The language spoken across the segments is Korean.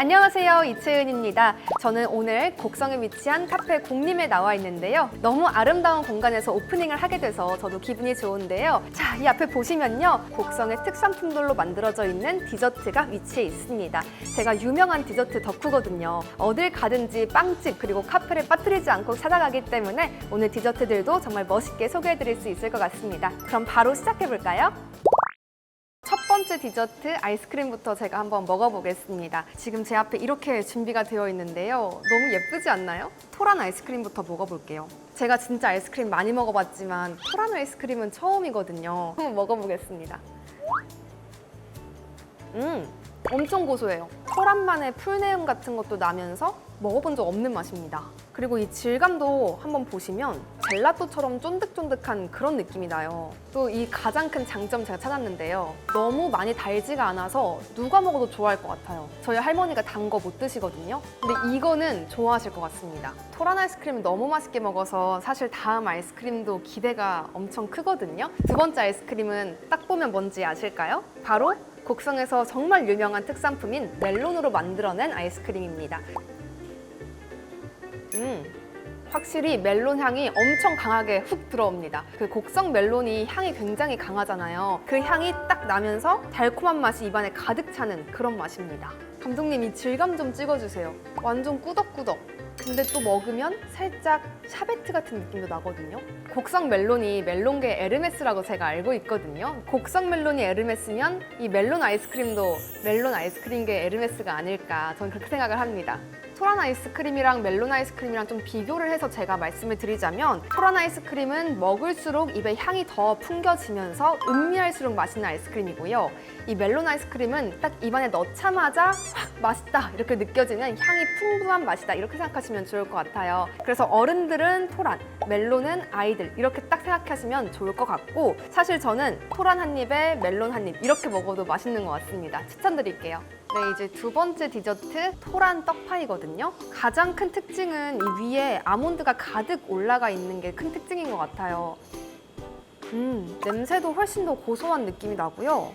안녕하세요. 이채은입니다. 저는 오늘 곡성에 위치한 카페 공림에 나와 있는데요. 너무 아름다운 공간에서 오프닝을 하게 돼서 저도 기분이 좋은데요. 자, 이 앞에 보시면요. 곡성의 특산품들로 만들어져 있는 디저트가 위치해 있습니다. 제가 유명한 디저트 덕후거든요. 어딜 가든지 빵집 그리고 카페를 빠뜨리지 않고 찾아가기 때문에 오늘 디저트들도 정말 멋있게 소개해 드릴 수 있을 것 같습니다. 그럼 바로 시작해 볼까요? 첫 번째 디저트 아이스크림부터 제가 한번 먹어보겠습니다. 지금 제 앞에 이렇게 준비가 되어 있는데요. 너무 예쁘지 않나요? 토란 아이스크림부터 먹어볼게요. 제가 진짜 아이스크림 많이 먹어봤지만 토란 아이스크림은 처음이거든요. 한번 먹어보겠습니다. 음, 엄청 고소해요. 토란만의 풀내음 같은 것도 나면서 먹어본 적 없는 맛입니다. 그리고 이 질감도 한번 보시면 젤라또처럼 쫀득쫀득한 그런 느낌이 나요. 또 이 가장 큰 장점 제가 찾았는데요. 너무 많이 달지가 않아서 누가 먹어도 좋아할 것 같아요. 저희 할머니가 단 거 못 드시거든요. 근데 이거는 좋아하실 것 같습니다. 토란 아이스크림 너무 맛있게 먹어서 사실 다음 아이스크림도 기대가 엄청 크거든요. 두 번째 아이스크림은 딱 보면 뭔지 아실까요? 바로 곡성에서 정말 유명한 특산품인 멜론으로 만들어낸 아이스크림입니다. 음, 확실히 멜론 향이 엄청 강하게 훅 들어옵니다. 그 곡성 멜론이 향이 굉장히 강하잖아요. 그 향이 딱 나면서 달콤한 맛이 입안에 가득 차는 그런 맛입니다. 감독님 이 질감 좀 찍어주세요. 완전 꾸덕꾸덕. 근데 또 먹으면 살짝 샤베트 같은 느낌도 나거든요. 곡성 멜론이 멜론계 에르메스라고 제가 알고 있거든요. 곡성 멜론이 에르메스면 이 멜론 아이스크림도 멜론 아이스크림계 에르메스가 아닐까 저는 그렇게 생각을 합니다. 토란 아이스크림이랑 멜론 아이스크림이랑 좀 비교를 해서 제가 말씀을 드리자면 토란 아이스크림은 먹을수록 입에 향이 더 풍겨지면서 음미할수록 맛있는 아이스크림이고요. 이 멜론 아이스크림은 딱 입안에 넣자마자 확 맛있다 이렇게 느껴지는 향이 풍부한 맛이다 이렇게 생각하시면 좋을 것 같아요. 그래서 어른들은 토란, 멜론은 아이들 이렇게 딱 생각하시면 좋을 것 같고 사실 저는 토란 한 입에 멜론 한 입 이렇게 먹어도 맛있는 것 같습니다. 추천드릴게요. 네, 이제 두 번째 디저트 토란 떡파이거든요. 가장 큰 특징은 이 위에 아몬드가 가득 올라가 있는 게 큰 특징인 것 같아요. 음, 냄새도 훨씬 더 고소한 느낌이 나고요.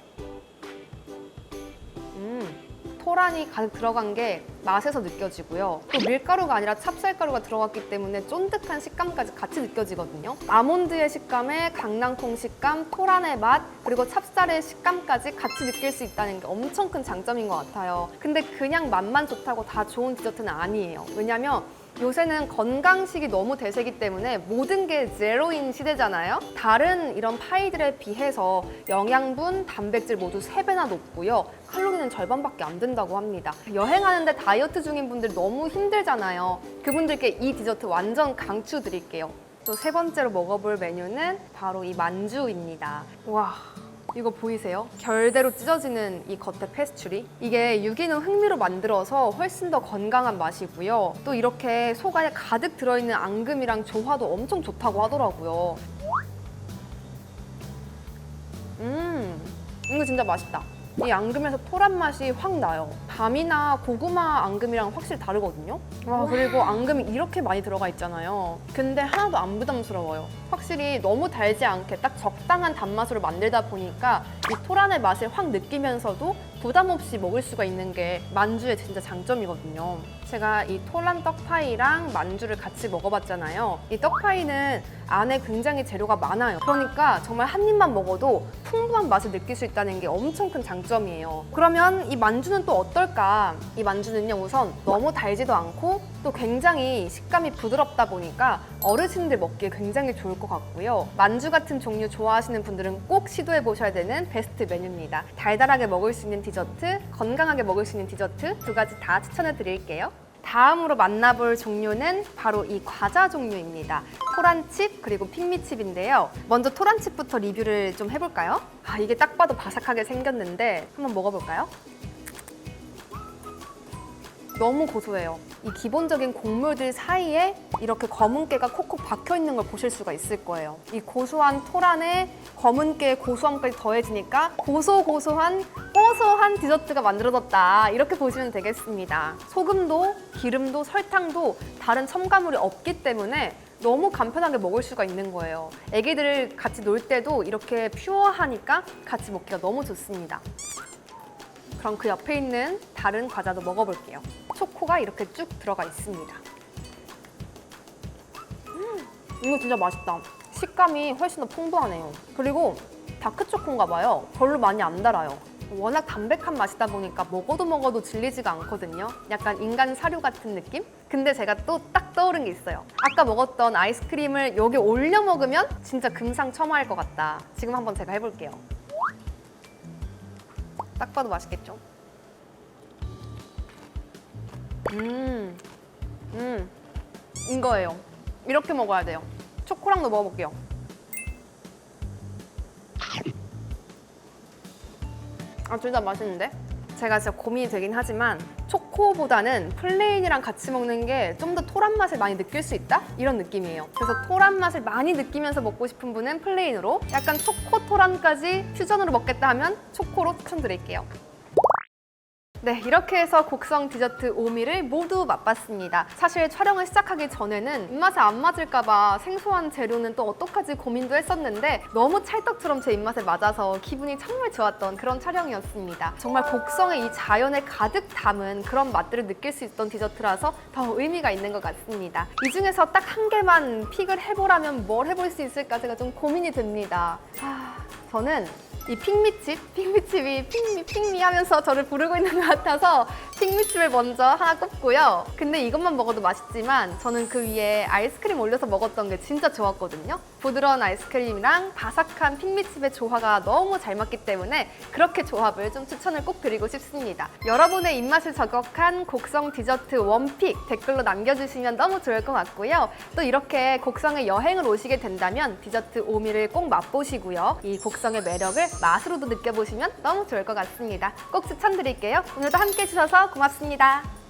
음, 토란이 가득 들어간 게 맛에서 느껴지고요. 또 밀가루가 아니라 찹쌀가루가 들어갔기 때문에 쫀득한 식감까지 같이 느껴지거든요. 아몬드의 식감에 강낭콩 식감, 토란의 맛, 그리고 찹쌀의 식감까지 같이 느낄 수 있다는 게 엄청 큰 장점인 것 같아요. 근데 그냥 맛만 좋다고 다 좋은 디저트는 아니에요. 왜냐면 요새는 건강식이 너무 대세기 때문에 모든 게 제로인 시대잖아요. 다른 이런 파이들에 비해서 영양분, 단백질 모두 세배나 높고요. 칼로리는 절반밖에 안 된다고 합니다. 여행하는데 다이어트 중인 분들 너무 힘들잖아요. 그분들께 이 디저트 완전 강추 드릴게요. 또 세 번째로 먹어볼 메뉴는 바로 이 만주입니다. 와. 이거 보이세요? 결대로 찢어지는 이 겉에 페스츄리 이게 유기농 흑미로 만들어서 훨씬 더 건강한 맛이고요. 또 이렇게 속 안에 가득 들어있는 앙금이랑 조화도 엄청 좋다고 하더라고요. 음 이거 진짜 맛있다. 이 앙금에서 토란 맛이 확 나요 밤이나 고구마 앙금이랑 확실히 다르거든요 와 그리고 앙금이 이렇게 많이 들어가 있잖아요 근데 하나도 안 부담스러워요 확실히 너무 달지 않게 딱 적당한 단맛으로 만들다 보니까 이 토란의 맛을 확 느끼면서도 부담 없이 먹을 수가 있는 게 만주의 진짜 장점이거든요. 제가 이 토란 떡파이랑 만주를 같이 먹어봤잖아요. 이 떡파이는 안에 굉장히 재료가 많아요. 그러니까 정말 한 입만 먹어도 풍부한 맛을 느낄 수 있다는 게 엄청 큰 장점이에요. 그러면 이 만주는 또 어떨 까? 이 만주는요, 우선 너무 달지도 않고 또 굉장히 식감이 부드럽다 보니까 어르신들 먹기에 굉장히 좋을 것 같고요. 만주 같은 종류 좋아하시는 분들은 꼭 시도해 보셔야 되는 베스트 메뉴입니다. 달달하게 먹을 수 있는 디저트, 건강하게 먹을 수 있는 디저트 두 가지 다 추천해 드릴게요. 다음으로 만나볼 종류는 바로 이 과자 종류입니다. 토란칩 그리고 핑미칩인데요. 먼저 토란칩부터 리뷰를 좀 해볼까요? 아, 이게 딱 봐도 바삭하게 생겼는데 한번 먹어볼까요? 너무 고소해요. 이 기본적인 곡물들 사이에 이렇게 검은깨가 콕콕 박혀 있는 걸 보실 수가 있을 거예요. 이 고소한 토란에 검은깨의 고소함까지 더해지니까 고소고소한 고소한 디저트가 만들어졌다. 이렇게 보시면 되겠습니다. 소금도 기름도 설탕도 다른 첨가물이 없기 때문에 너무 간편하게 먹을 수가 있는 거예요. 애기들 같이 놀 때도 이렇게 퓨어하니까 같이 먹기가 너무 좋습니다. 그럼 그 옆에 있는 다른 과자도 먹어볼게요. 초코가 이렇게 쭉 들어가 있습니다. 음, 이거 진짜 맛있다. 식감이 훨씬 더 풍부하네요. 그리고 다크초코인가 봐요. 별로 많이 안 달아요. 워낙 담백한 맛이다 보니까 먹어도 먹어도 질리지가 않거든요. 약간 인간 사료 같은 느낌? 근데 제가 또 딱 떠오른 게 있어요. 아까 먹었던 아이스크림을 여기 올려 먹으면 진짜 금상첨화일 것 같다. 지금 한번 제가 해볼게요. 딱 봐도 맛있겠죠? 음, 음, 이거예요. 이렇게 먹어야 돼요. 초코랑도 먹어볼게요. 아, 둘 다 맛있는데? 제가 진짜 고민이 되긴 하지만 초코보다는 플레인이랑 같이 먹는 게 좀 더 토란 맛을 많이 느낄 수 있다? 이런 느낌이에요. 그래서 토란 맛을 많이 느끼면서 먹고 싶은 분은 플레인으로 약간 초코 토란까지 퓨전으로 먹겠다 하면 초코로 추천드릴게요. 네, 이렇게 해서 곡성 디저트 오미를 모두 맛봤습니다. 사실 촬영을 시작하기 전에는 입맛에 안 맞을까봐 생소한 재료는 또 어떡하지 고민도 했었는데 너무 찰떡처럼 제 입맛에 맞아서 기분이 정말 좋았던 그런 촬영이었습니다. 정말 곡성의 이 자연을 가득 담은 그런 맛들을 느낄 수 있던 디저트라서 더 의미가 있는 것 같습니다. 이 중에서 딱 한 개만 픽을 해보라면 뭘 해볼 수 있을까 제가 좀 고민이 됩니다. 아, 저는 이 핑미칩, 핑미칩이 핑미 핑미 하면서 저를 부르고 있는 것 같아서 핑미칩을 먼저 하나 꼽고요. 근데 이것만 먹어도 맛있지만 저는 그 위에 아이스크림 올려서 먹었던 게 진짜 좋았거든요. 부드러운 아이스크림이랑 바삭한 핑미칩의 조화가 너무 잘 맞기 때문에 그렇게 조합을 좀 추천을 꼭 드리고 싶습니다. 여러분의 입맛을 저격한 곡성 디저트 원픽 댓글로 남겨주시면 너무 좋을 것 같고요. 또 이렇게 곡성에 여행을 오시게 된다면 디저트 오미를 꼭 맛보시고요. 이 곡 성의 매력을 맛으로도 느껴보시면 너무 좋을 것 같습니다. 꼭 추천드릴게요. 오늘도 함께 해주셔서 고맙습니다.